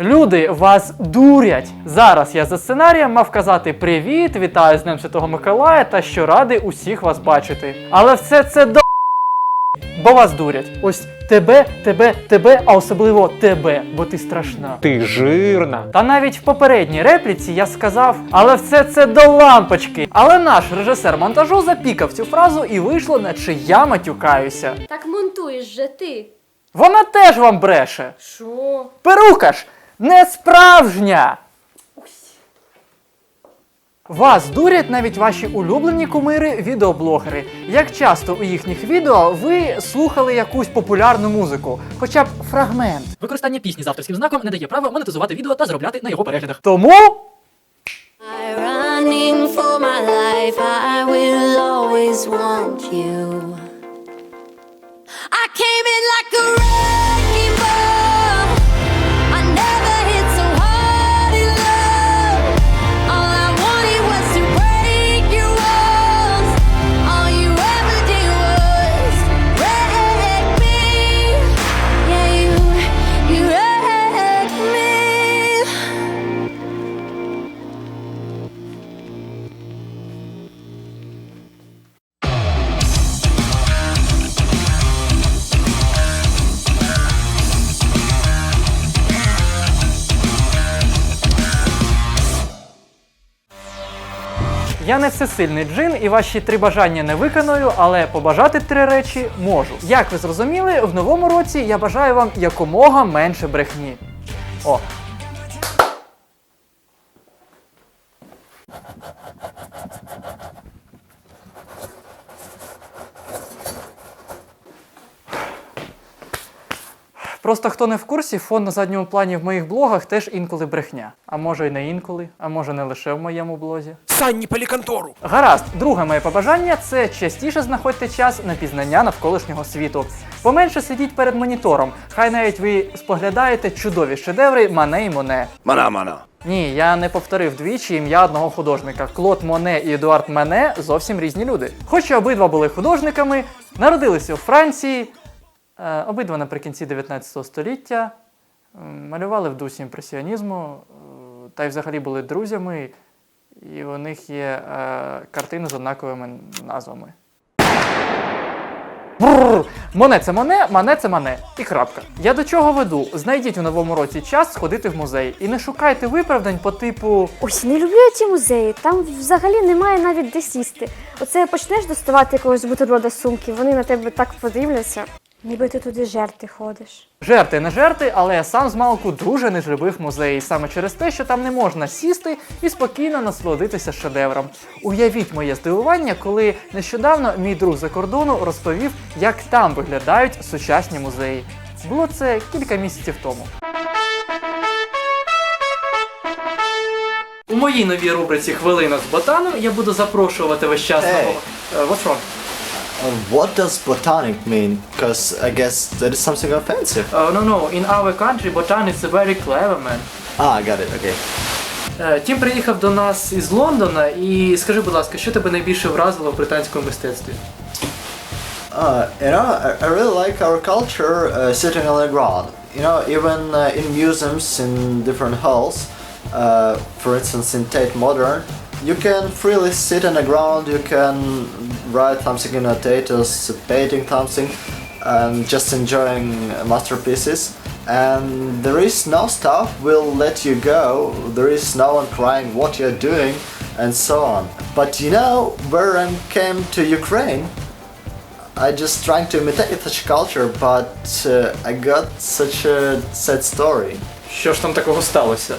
Люди вас дурять. Зараз я за сценарієм мав казати привіт, вітаю з Днем Святого Миколая та що радий усіх вас бачити. Але все це до бо вас дурять. Ось тебе, тебе, тебе, а особливо тебе, бо ти страшна. Ти жирна. Та навіть в попередній репліці я сказав, але все це до лампочки. Але наш режисер монтажу запікав цю фразу і вийшло, наче я матюкаюся. Так монтуєш же ти. Вона теж вам бреше. Що? Перука ж не справжня. Вас дурять навіть ваші улюблені кумири відеоблогери. Як часто у їхніх відео ви слухали якусь популярну музику, хоча б фрагмент. Використання пісні з авторським знаком не дає права монетизувати відео та заробляти на його переглядах. Тому I running for my life, I will always want you. Я не всесильний джин і ваші три бажання не виконую, але побажати три речі можу. Як ви зрозуміли, в новому році я бажаю вам якомога менше брехні. О, Просто хто не в курсі, фон на задньому плані в моїх блогах теж інколи брехня. А може й не інколи, а може не лише в моєму блозі. Сань, не. Гаразд, друге моє побажання це частіше знаходьте час на пізнання навколишнього світу. Поменше сидіть перед монітором. Хай навіть ви споглядаєте чудові шедеври Мане і Моне. Мана-мана. Ні, я не повторив двічі ім'я одного художника. Клод Моне і Едуард Мене зовсім різні люди. Хоч і обидва були художниками, народилися у Франції, обидва наприкінці 19 століття, малювали в дусі імпресіонізму, е, та й взагалі були друзями, і у них є е, картини з однаковими назвами. Бррр. Моне це моне, мане це мане. І крапка. Я до чого веду? Знайдіть у новому році час сходити в музей. І не шукайте виправдань по типу. Ось не люблю я ці музеї. Там взагалі немає навіть де сісти. Оце почнеш доставати якогось бутерброда сумки, вони на тебе так подивляться. Ніби ти туди жерти ходиш. Жерти не жерти, але я сам з малку дуже не любив музеї, саме через те, що там не можна сісти і спокійно насолодитися шедевром. Уявіть моє здивування, коли нещодавно мій друг за кордону розповів, як там виглядають сучасні музеї. Було це кілька місяців тому. У моїй новій рубриці Хвилина з ботаном я буду запрошувати весь час Hey. Е, What's wrong? Uh, what does botanic mean? Because I guess that is something offensive. Oh, no, no. In our country, botan is a very clever man. Ah, I got it. Okay. Е, Тім приїхав до нас із Лондона і скажи, будь ласка, що тебе найбільше вразило в британському мистецтві? Uh, you know, I, I really like our culture uh, sitting on the ground. You know, even uh, in museums, in different halls, uh, for instance in Tate Modern, you can freely sit on the ground, you can write something in a status, painting something, and just enjoying masterpieces. And there is no staff will let you go, there is no one crying what you're doing, and so on. But you know, where I came to Ukraine, I just trying to imitate such culture, but uh, I got such a sad story. Що ж там такого сталося?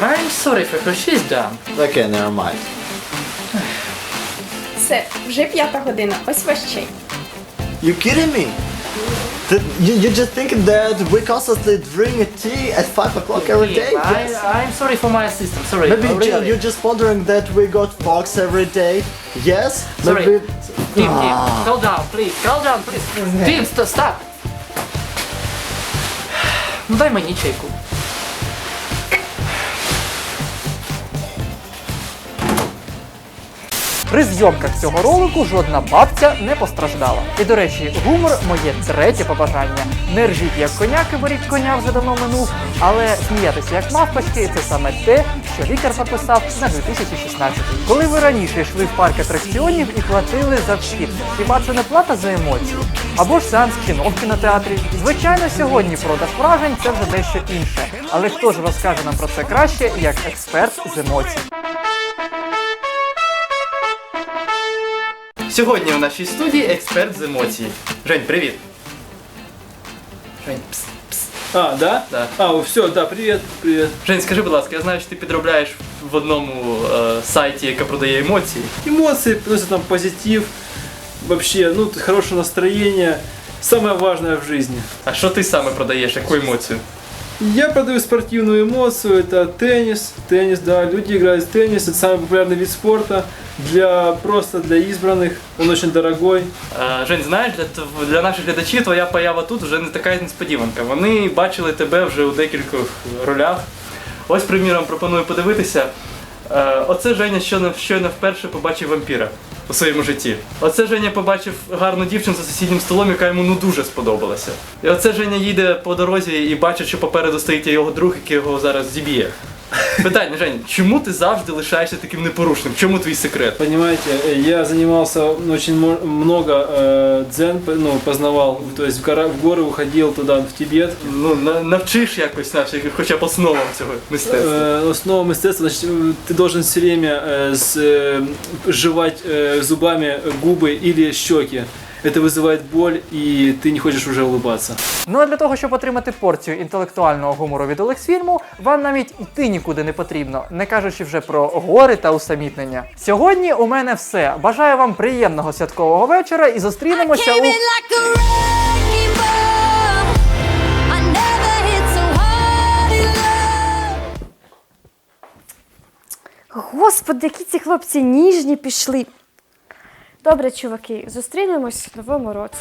I'm sorry for her, she's done. Okay, never mind. Все, вже п'ята година, ось ваш чай. You kidding me? That you, you just think that we constantly drink tea at 5 o'clock every day? Yes. I'm sorry for my assistant. Sorry. Maybe ju- you're just wondering that we got fox every day? Yes? Sorry. Maybe... Tim, Tim, calm down, please, calm down, please. Tim, st- stop. Ну дай мені чайку. При зйомках цього ролику жодна бабця не постраждала. І до речі, гумор моє третє побажання. Не ржіть як коняки, беріть коня вже давно минув, але сміятися як мавпочки це саме те, що лікар прописав на 2016. Коли ви раніше йшли в парк атракціонів і платили за вхід, хіба це не плата за емоції? Або ж сеанс кіно в кінотеатрі. Звичайно, сьогодні продаж вражень це вже дещо інше. Але хто ж розкаже нам про це краще, як експерт з емоцій? Сьогодні у нашій студії експерт з емоцій. Жень, привіт. Жень, пс, пс. А, да? Да. А, все, да, привет, привет. Жень, скажи, будь ласка, я знаю, що ти підробляєш в одному е, сайті, яке продає емоції. Эмоции приносят нам позитив, вообще, ну, т- хорошее настроение, самое важное в жизни. А що ти саме продаєш? Яку емоцію? Я продаю спортивную эмоцию, это теннис, теннис, да, люди играют в теннис, это самый популярный вид спорта, для, просто для избранных, он очень дорогой. Е, Жень, знаєш, для, тв- для наших глядачів твоя поява тут вже не така несподіванка. Вони бачили тебе вже у декількох ролях. Ось, приміром, пропоную подивитися. Е, Оце Женя щойно, щойно вперше побачив вампіра у своєму житті. Оце Женя побачив гарну дівчину за сусіднім столом, яка йому ну дуже сподобалася. І оце Женя їде по дорозі і бачить, що попереду стоїть його друг, який його зараз зіб'є. Питання, Жень, чому ти завжди лишаєшся таким непорушним? В чому твій секрет? Понимаете, э, я занимался очень мо- много э, дзен, п- ну, познавал, то есть в, гора, в горы уходил туда, в Тибет, Ну, на- навчиш якось нас, хоча б основам цього мистецтва. Э, основа мастерства, значит, э, ты должен все время э, с, э, жевать э, зубами губы или щеки. Это вызывает боль, и ты не хочешь уже улыбаться. Ну а для того, щоб отримати порцію інтелектуального гумору від Олексфільму, вам навіть йти нікуди не потрібно, не кажучи вже про гори та усамітнення. Сьогодні у мене все. Бажаю вам приємного святкового вечора і зустрінемося Came у. in like a wrecking ball. I never hit so hard in love. Господи, які ці хлопці ніжні пішли. Добре, чуваки, зустрінемось в новому році.